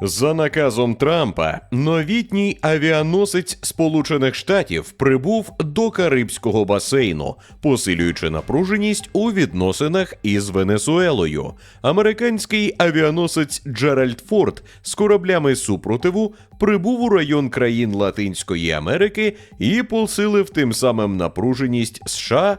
За наказом Трампа новітній авіаносець Сполучених Штатів прибув до Карибського басейну, посилюючи напруженість у відносинах із Венесуелою. Американський авіаносець Джеральд Форд з кораблями супротиву прибув у район країн Латинської Америки і посилив тим самим напруженість США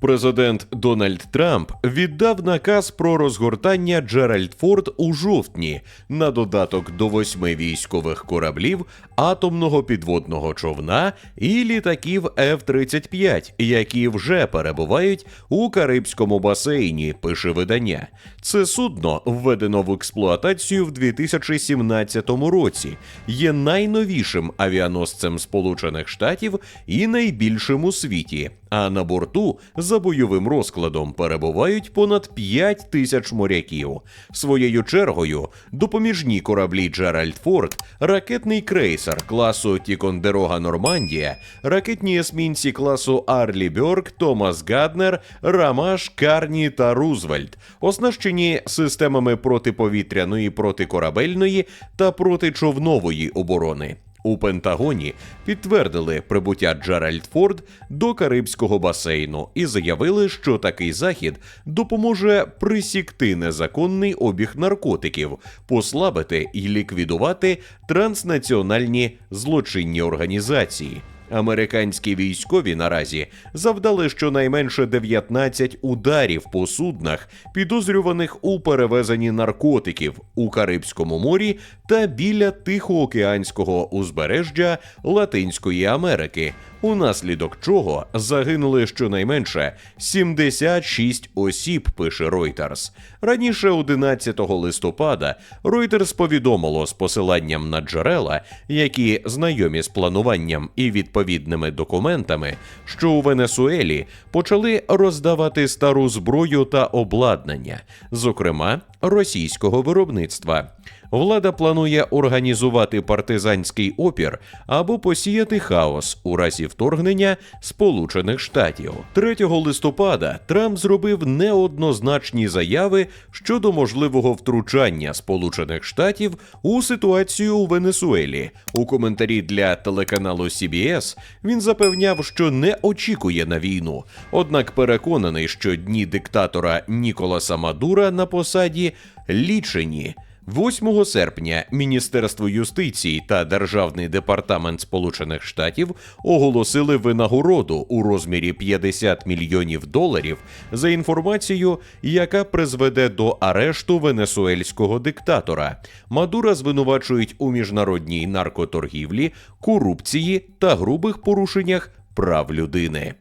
Президент Дональд Трамп віддав наказ про розгортання Джеральд Форд у жовтні на додаток до восьми військових кораблів, атомного підводного човна і літаків F-35, які вже перебувають у Карибському басейні. Пише видання. Це судно введено в експлуатацію в 2017 році. Є найновішим авіаносцем Сполучених Штатів і найбільшим у світі. А на борту за бойовим розкладом перебувають понад 5 тисяч моряків. Своєю чергою допоміжні кораблі Джеральд Форд, ракетний крейсер класу Тікондерога Нормандія, ракетні есмінці класу Арлі Бьорк, Томас Гаднер, Рамаш, Карні та Рузвельт, оснащені системами протиповітряної, протикорабельної та протичовнової оборони. У Пентагоні підтвердили прибуття Джеральд Форд до Карибського басейну і заявили, що такий захід допоможе присікти незаконний обіг наркотиків, послабити і ліквідувати транснаціональні злочинні організації. Американські військові наразі завдали щонайменше 19 ударів по суднах, підозрюваних у перевезенні наркотиків у Карибському морі та біля Тихоокеанського узбережжя Латинської Америки, унаслідок чого загинули щонайменше 76 осіб. Пише Reuters. Раніше, 11 листопада, Reuters повідомило з посиланням на джерела, які знайомі з плануванням і відповідними документами, що у Венесуелі почали роздавати стару зброю та обладнання, зокрема російського виробництва. Влада планує організувати партизанський опір або посіяти хаос у разі вторгнення Сполучених Штатів. 3 листопада Трамп зробив неоднозначні заяви щодо можливого втручання Сполучених Штатів у ситуацію у Венесуелі. У коментарі для телеканалу CBS він запевняв, що не очікує на війну, однак переконаний, що дні диктатора Ніколаса Мадура на посаді лічені. 8 серпня Міністерство юстиції та Державний департамент Сполучених Штатів оголосили винагороду у розмірі 50 мільйонів доларів за інформацію, яка призведе до арешту венесуельського диктатора. Мадура звинувачують у міжнародній наркоторгівлі, корупції та грубих порушеннях прав людини.